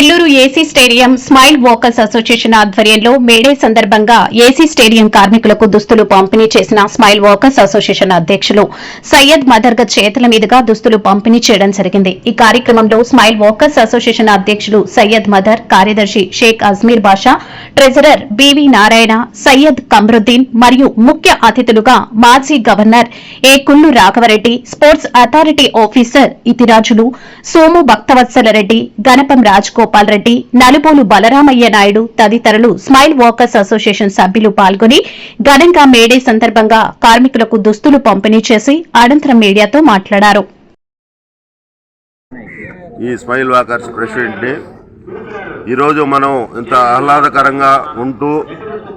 Nellore AC stadium smile walkers association ఆధ్వర్యంలో May Day సందర్భంగా AC stadium కార్మికులకు దుస్తులు పంపిణీ చేసిన స్మైల్ వాకర్స్ అసోసియేషన్ అధ్యక్షులు సయ్యద్ మదర్గత్ చేతుల మీదుగా దుస్తులు పంపిణీ చేయడం జరిగింది. ఈ కార్యక్రమంలో స్మైల్ వాకర్స్ అసోసియేషన్ అధ్యక్షులు సయ్యద్ మదర్ కార్యదర్శి Sheikh Ajmeer Basha treasurer B V Narayana Syed Kamaruddin మరియు ముఖ్య అతిథులుగా మాజీ governor A. Kullu Raghavareddy sports authority officer Ethirajulu Somu Bhaktavatsala Reddy Ganapam Rajagopal Reddy Nalubolu Balaramaiah Naidu తదితరులు స్మైల్ వాకర్స్ అసోసియేషన్ సభ్యులు పాల్గొని ఘనంగా మేడే సందర్భంగా కార్మికులకు దుస్తులు పంపిణీ చేసి అనంతరం మీడియాతో మాట్లాడారు. ఈ స్మైల్ వాకర్స్ ప్రెసిడెంట్ని ఈరోజు మనం ఇంత ఆహ్లాదకరంగా ఉంటూ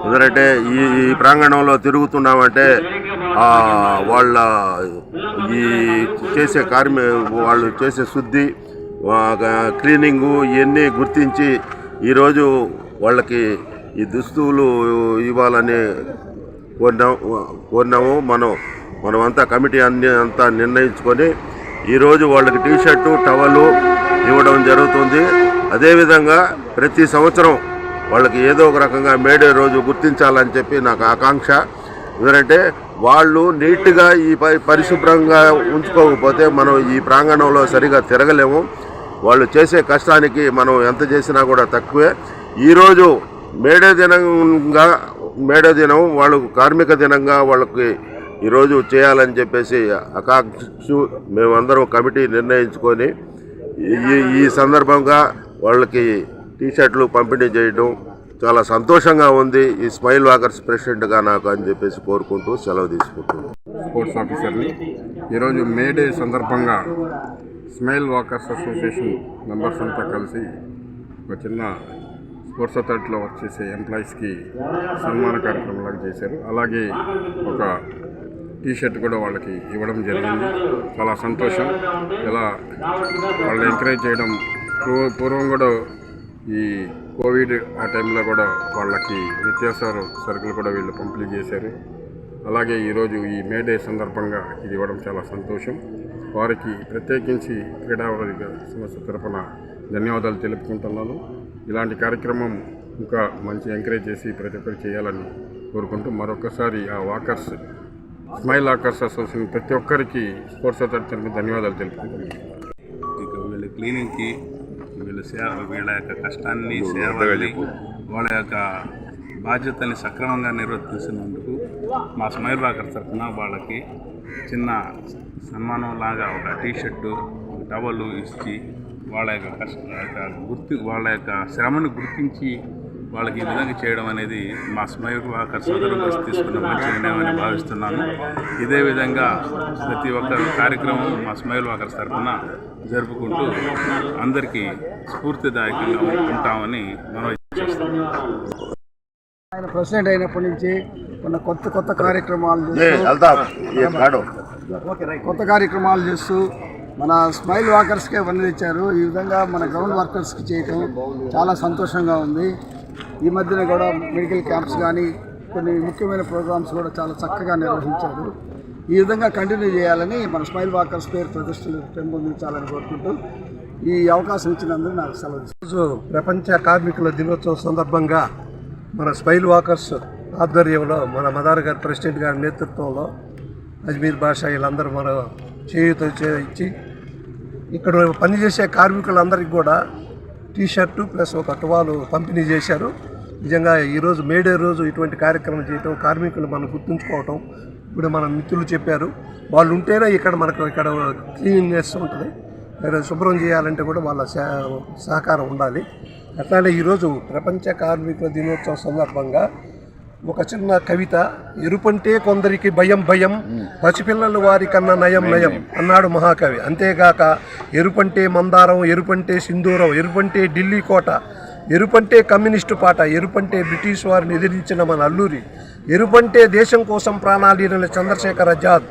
ఎందుకంటే ఈ ఈ ప్రాంగణంలో తిరుగుతున్నామంటే వాళ్ళ ఈ చేసే కార్మి వాళ్ళు చేసే శుద్ధి క్లీనింగు ఇవన్నీ గుర్తించి ఈరోజు వాళ్ళకి ఈ దుస్తులు ఇవ్వాలని కోరినాం కోరినాము. మనం మనమంతా కమిటీ అన్ని అంతా నిర్ణయించుకొని ఈరోజు వాళ్ళకి టీ షర్టు టవలు ఇవ్వడం జరుగుతుంది. అదేవిధంగా ప్రతి సంవత్సరం వాళ్ళకి ఏదో ఒక రకంగా మేడే రోజు గుర్తించాలని చెప్పి నాకు ఆకాంక్ష. ఎందుకంటే వాళ్ళు నీట్గా ఈ పరిశుభ్రంగా ఉంచుకోకపోతే మనం ఈ ప్రాంగణంలో సరిగా తిరగలేము. వాళ్ళు చేసే కష్టానికి మనం ఎంత చేసినా కూడా తక్కువే. ఈరోజు మేడే దినంగా మేడే దినం వాళ్ళు కార్మిక దినంగా వాళ్ళకి ఈరోజు చేయాలని చెప్పేసి ఆకాంక్ష మేమందరం కమిటీ నిర్ణయించుకొని ఈ ఈ సందర్భంగా వాళ్ళకి టీషర్ట్లు పంపిణీ చేయడం చాలా సంతోషంగా ఉంది. ఈ స్మైల్ వాకర్స్ ప్రెసిడెంట్గా నాకు అని చెప్పేసి కోరుకుంటూ సెలవు తీసుకుంటున్నాను. స్పోర్ట్స్ ఆఫీసర్ని ఈరోజు మే డే సందర్భంగా స్మైల్ వాకర్స్ అసోసియేషన్ మెంబర్స్ అంతా కలిసి ఒక చిన్న స్పోర్ట్స్ అథారిటీలో వర్క్ చేసే ఎంప్లాయీస్కి సన్మాన కార్యక్రమంలాగా చేశారు. అలాగే ఒక టీషర్ట్ కూడా వాళ్ళకి ఇవ్వడం జరిగింది. చాలా సంతోషం. ఇలా వాళ్ళని ఎంకరేజ్ చేయడం పూర్వ- పూర్వం కూడా ఈ కోవిడ్ ఆ టైంలో కూడా వాళ్ళకి నిత్యావసర సరుకులు కూడా వీళ్ళు పంపిణీ చేశారు. అలాగే ఈరోజు ఈ మే డే సందర్భంగా ఇది ఇవ్వడం చాలా సంతోషం. వారికి ప్రత్యేకించి క్రీడావర్గ సంస్థ తరఫున ధన్యవాదాలు తెలుపుకుంటున్నాను. ఇలాంటి కార్యక్రమం ఇంకా మంచి ఎంకరేజ్ చేసి ప్రతి ఒక్కరు చేయాలని కోరుకుంటూ మరొకసారి ఆ వాకర్స్ స్మైల్ వాకర్స్ అసోసియేషన్ ప్రతి ఒక్కరికి స్పోర్ట్స్ అథారిటీ ధన్యవాదాలు తెలుపుకుంటున్నాను. ఇక వీళ్ళ క్లీనింగ్కి వీళ్ళ సేవ వీళ్ళ యొక్క కష్టాన్ని సేవల్ని వాళ్ళ యొక్క బాధ్యతల్ని సక్రమంగా నిర్వర్తించినందుకు మా స్మైల్ వాకర్ తరఫున వాళ్ళకి చిన్న సన్మానం లాగా ఒక టీ షర్టు టవలు ఇచ్చి వాళ్ళ యొక్క కష్ట గుర్తి గుర్తు వాళ్ళ యొక్క శ్రమను గుర్తించి వాళ్ళకి ఈ విధంగా చేయడం అనేది మా స్మైల్ వాకర్ సోదరులు తీసుకున్న మంచి నిర్ణయమని భావిస్తున్నాను. ఇదే విధంగా ప్రతి ఒక్క కార్యక్రమం మా స్మైల్ వాకర్స్ తరఫున జరుపుకుంటూ అందరికీ స్ఫూర్తిదాయకంగా ఉంటామని మనం చేస్తున్నాం. ప్రెసిడెంట్ అయినప్పటి నుంచి కొన్ని కొత్త కొత్త కార్యక్రమాలు చేస్తూ కొత్త కార్యక్రమాలు చేస్తూ మన స్మైల్ వాకర్స్కే వన్నెలు ఇచ్చారు ఈ విధంగా మన గ్రౌండ్ వర్కర్స్కి చేయటం చాలా సంతోషంగా ఉంది. ఈ మధ్యన కూడా మెడికల్ క్యాంప్స్ కానీ కొన్ని ముఖ్యమైన ప్రోగ్రామ్స్ కూడా చాలా చక్కగా నిర్వహించారు. ఈ విధంగా కంటిన్యూ చేయాలని మన స్మైల్ వాకర్స్ పేరు ప్రతిష్టలు పెంపొందించాలని కోరుకుంటూ ఈ అవకాశం ఇచ్చినందుకు నాకు సెలవు. ప్రపంచ కార్మికుల దినోత్సవం సందర్భంగా మన స్మైల్ వాకర్స్ ఆధ్వర్యంలో మన మదార్ గారి ప్రెసిడెంట్ గారి నేతృత్వంలో అజ్మీర్ భాషా వీళ్ళందరూ మన చేయూత ఇచ్చి ఇక్కడ పనిచేసే కార్మికులందరికీ కూడా టీ షర్టు ప్లస్ ఒక టువాలు పంపిణీ చేశారు. నిజంగా ఈరోజు మేడే రోజు ఇటువంటి కార్యక్రమం చేయటం కార్మికులు మనం గుర్తుంచుకోవటం ఇప్పుడు మన మిత్రులు చెప్పారు. వాళ్ళు ఉంటేనే ఇక్కడ మనకు ఇక్కడ క్లీన్నెస్ ఉంటుంది. శుభ్రం చేయాలంటే కూడా వాళ్ళ సహ- సహకారం ఉండాలి. అట్లానే ఈరోజు ప్రపంచ కార్మికుల దినోత్సవం సందర్భంగా ఒక చిన్న కవిత ఎరుపంటే కొందరికి భయం భయం పసిపిల్లలు వారి కన్నా నయం నయం అన్నాడు మహాకవి. అంతేగాక ఎరుపంటే మందారం ఎరుపంటే సింధూరం ఎరుపంటే ఢిల్లీ కోట ఎరుపంటే కమ్యూనిస్టు పాట ఎరుపంటే బ్రిటిష్ వారిని ఎదిరించిన మన అల్లూరి ఎరుపంటే దేశం కోసం ప్రాణాలీన చంద్రశేఖర్ ఆజాద్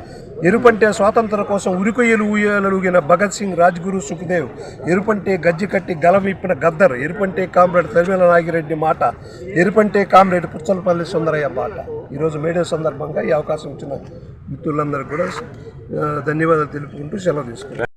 ఎరుపంటే స్వాతంత్రం కోసం ఉరికొయ్యలు ఊయలూగిన భగత్ సింగ్ రాజ్గురు సుఖదేవ్. ఎరుపంటే గజ్జి కట్టి గలం ఇప్పిన గద్దర్. ఎరుపంటే కామ్రేడ్ తరిమల నాగిరెడ్డి మాట. ఎరుపంటే కామ్రేడ్ పుచ్చలపల్లి సుందరయ్య మాట. ఈరోజు మేడే సందర్భంగా ఈ అవకాశం ఇచ్చిన మిత్రులందరికీ కూడా ధన్యవాదాలు తెలుపుకుంటూ సెలవు తీసుకున్నారు